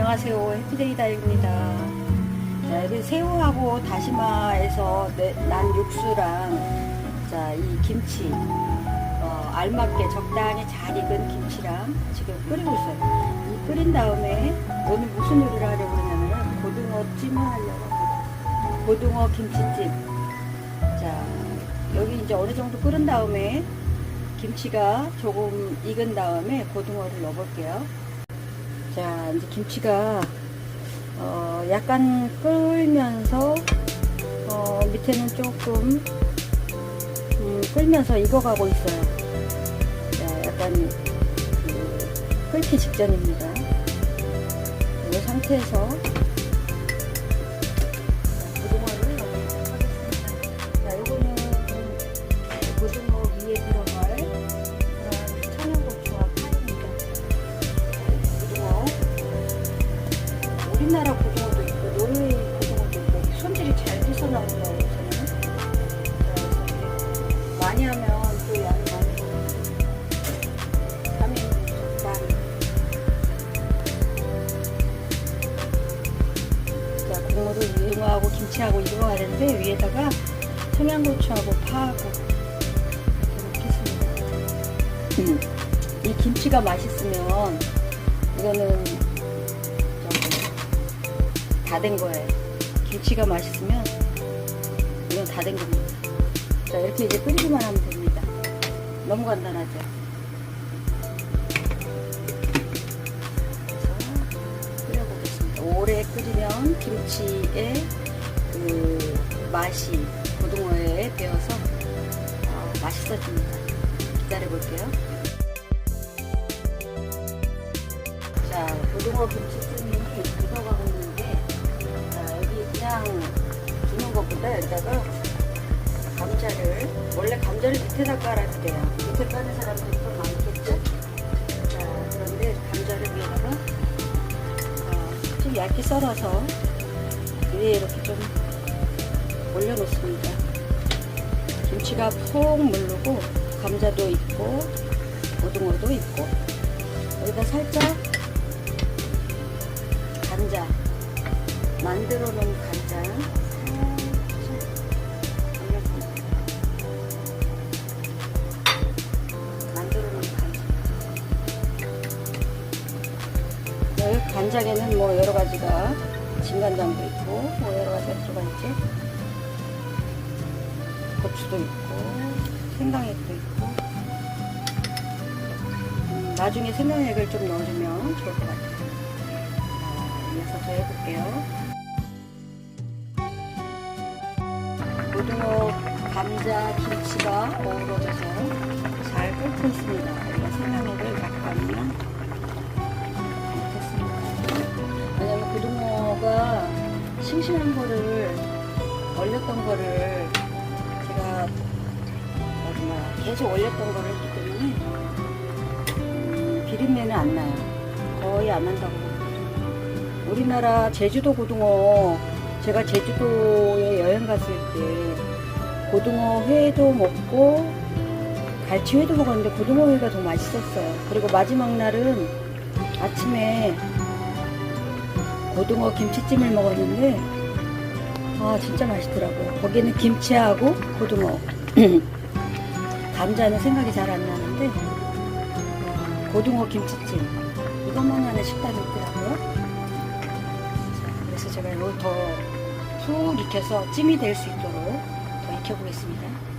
안녕하세요. 해피데이 다육입니다. 자, 여기 새우하고 다시마에서 내- 난 육수랑 자, 이 김치 어, 알맞게 적당히 잘 익은 김치랑 지금 끓이고 있어요. 이 끓인 다음에 오늘 무슨 요리를 하려고 그러냐면 고등어 찜을 하려고 합니다. 고등어 김치찜. 자, 여기 이제 어느 정도 끓은 다음에 김치가 조금 익은 다음에 고등어를 넣어볼게요. 자, 이제 김치가 어, 약간 끓면서 어, 밑에는 조금 음, 끓면서 익어가고 있어요. 자, 약간 그, 끓기 직전입니다. 이 상태에서 위에 고등어하고 김치하고 익어야 되는데 위에다가 청양고추하고 파하고 이렇게 했습니다. 이 김치가 맛있으면 이거는 다 된 거예요. 김치가 맛있으면 이건 다 된 겁니다. 자 이렇게 이제 끓이기만 하면 됩니다. 너무 간단하죠. 끓이면 김치의 그 맛이 고등어에 배어서 어, 맛있어집니다. 기다려볼게요. 자, 고등어 김치찜이 익어가고 있는데, 자, 여기 그냥 두는 것보다 여기다가 감자를, 원래 감자를 밑에다 깔아도 돼요. 밑에 까는 사람들이 좀 얇게 썰어서 위에 이렇게 좀 올려놓습니다. 김치가 푹 물르고, 감자도 있고, 고등어도 있고, 여기다 살짝 간장 만들어 놓은 간장 간장에는 뭐 여러 가지가 진간장도 있고 뭐 여러 가지가 들어가 있죠 고추도 있고 생강액도 있고 음, 나중에 생강액을 좀 넣어주면 좋을 것 같아요 자, 이어서 더 해볼게요. 고등어, 감자, 김치가 어우러져서 잘 끓고 있습니다. 우리가 생강액을 약간 싱싱한 거를 얼렸던 거를 제가 뭐냐 계속 얼렸던 거를 했기 때문에 음, 비린내는 안 나요. 거의 안 난다고 보거든요. 우리나라 제주도 고등어 제가 제주도에 여행 갔을 때 고등어 회도 먹고 갈치회도 먹었는데 고등어 회가 더 맛있었어요. 그리고 마지막 날은 아침에 고등어 김치찜을 먹었는데 아 진짜 맛있더라고요. 거기는 김치하고 고등어 감자는 생각이 잘 안 나는데 어, 고등어 김치찜 이것만 하는 식당이 있더라고요. 자, 그래서 제가 이걸 더푹 익혀서 찜이 될 수 있도록 더 익혀보겠습니다.